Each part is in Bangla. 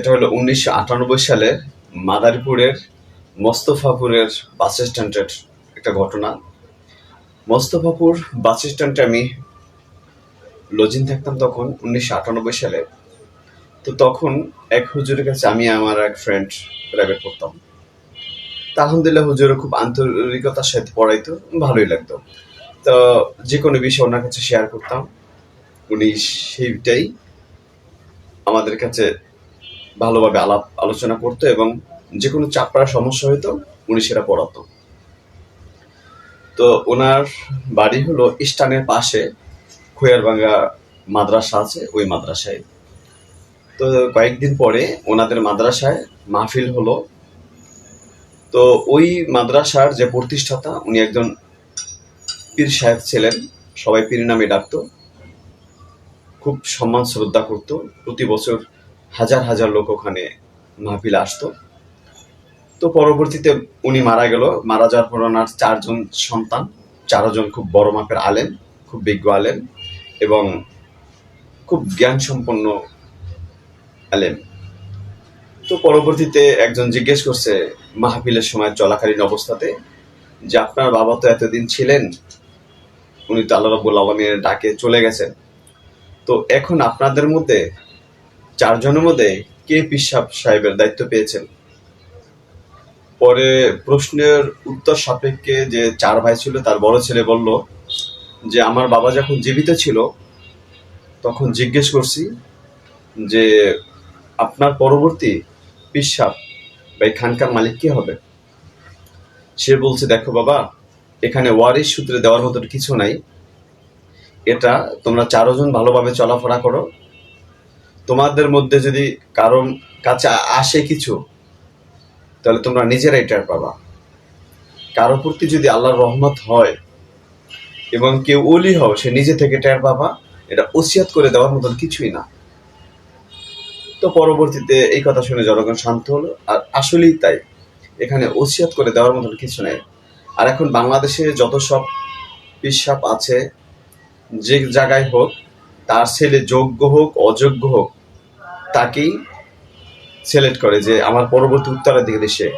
এটা হলো উনিশশো আটানব্বই সালের মাদারীপুরের মোস্তফাপুরের বাস স্ট্যান্ডের একটা ঘটনা। মোস্তফাপুর বাস স্ট্যান্ডে আমি লজিন থাকতাম তখন, উনিশশো আটানব্বই সালে। তো তখন এক হুজুরের কাছে আমি আমার এক ফ্রেন্ড প্রাইভেট পড়তাম। তা আলহামদুলিল্লাহ হুজুরও খুব আন্তরিকতার সাথে পড়াইতো, ভালোই লাগতো। তো যে কোনো বিষয় ওনার কাছে শেয়ার করতাম। উনি সেইটাই আমাদের কাছে ভালোভাবে আলাপ আলোচনা করতো এবং যে কোনো চাপড়ার সমস্যা হইতো উনি সেটা পড়াতো। তো ওনার বাড়ি হলো ইস্টানের পাশে খোয়ারবাঙ্গা মাদ্রাসা আছে, ওই মাদ্রাসায়। তো কয়েকদিন পরে ওনাদের মাদ্রাসায় মাহফিল হলো। তো ওই মাদ্রাসার যে প্রতিষ্ঠাতা, উনি একজন পীর সাহেব ছিলেন, সবাই পীর নামে ডাকতো। খুব সম্মান শ্রদ্ধা করতো। প্রতি বছর হাজার হাজার লোক ওখানে মাহফিল আসতো। তো পরবর্তীতে উনি মারা গেল। মারা যাওয়ার পর ওনার চারজন সন্তান, চারজন খুব বড় মাপের আলেন খুব বিজ্ঞ আলেন এবং খুব জ্ঞান সম্পন্ন আলেম। তো পরবর্তীতে একজন জিজ্ঞেস করছে মাহফিলের সময় চলাকালীন অবস্থাতে যে, আপনার বাবা তো এতদিন ছিলেন? উনি তো আল্লাহ রাবুল আলমীর ডাকে চলে গেছেন। তো এখন আপনাদের মধ্যে চারজনের মধ্যে কে পিসাব সাহেবের দায়িত্ব পেয়েছেন? পরে প্রশ্নের উত্তর সাপেক্ষে যে চার ভাই ছিল, তার বড় ছেলে বলল যে, আমার বাবা যখন জীবিত ছিল, তখন জিজ্ঞেস করছি যে, আপনার পরবর্তী পিসাব বা এই খানকার মালিক কে হবে? সে বলছে, দেখো বাবা, এখানে ওয়ারিশ সূত্রে দেওয়ার মতো কিছু নাই। এটা তোমরা চারজন ভালোভাবে চলাফেরা করো। তোমাদের মধ্যে যদি কারণ কাছে আসে কিছু, তাহলে তোমরা নিজেরাই টের পাবা। কারও প্রতি যদি আল্লাহর রহমত হয় এবং কেউ ওলি হও, সে নিজে থেকে টের পাবা, এটা ওসিয়াত করে দেওয়ার মতন কিছুই না। তো পরবর্তীতে এই কথা শুনে জনগণ শান্ত হলো, আর আসলেই তাই। এখানে ওসিয়াত করে দেওয়ার মতন কিছু নেই। আর এখন বাংলাদেশে যত সব পিসাব আছে, যে জায়গায় হোক তার ছেলে যোগ্য হোক, অযোগ্য হোক, তাকেই সিলেক্ট করে যে আমার পরবর্তী উত্তরাধিকারী সে।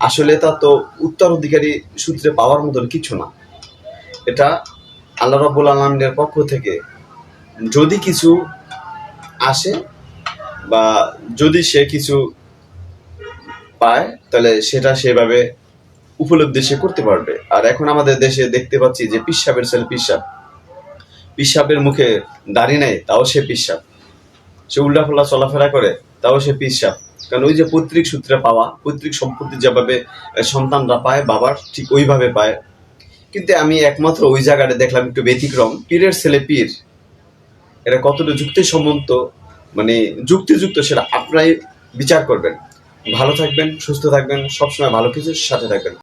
আসলে তা তো উত্তরাধিকারী সূত্রে পাওয়ার মতন কিছু না। এটা আল্লাহ রব্বুল আলমের পক্ষ থেকে যদি কিছু আসে বা যদি সে কিছু পায়, তাহলে সেটা সেভাবে উপলব্ধি সে করতে পারবে। আর এখন আমাদের দেশে দেখতে পাচ্ছি যে পিসাবের ছেলে পিসাব পিসাবের মুখে দাড়ি নেয়, তাও সে পিসাব। সে উল্টাফুল্লা চলাফেরা করে, তাও সে পিসাব। কারণ ওই যে পৈতৃক সূত্রে পাওয়া, পৈতৃক সম্পত্তি যেভাবে সন্তানরা পায়, বাবার ঠিক ওইভাবে পায়। কিন্তু আমি একমাত্র ওই জায়গাটা দেখলাম একটু ব্যতিক্রম। পীরের ছেলে পীর এটা কতটা যুক্তি যুক্তিসম্মত মানে যুক্তিযুক্ত সেটা আপনারাই বিচার করবেন। ভালো থাকবেন, সুস্থ থাকবেন, সবসময় ভালো কিছুর সাথে থাকবেন।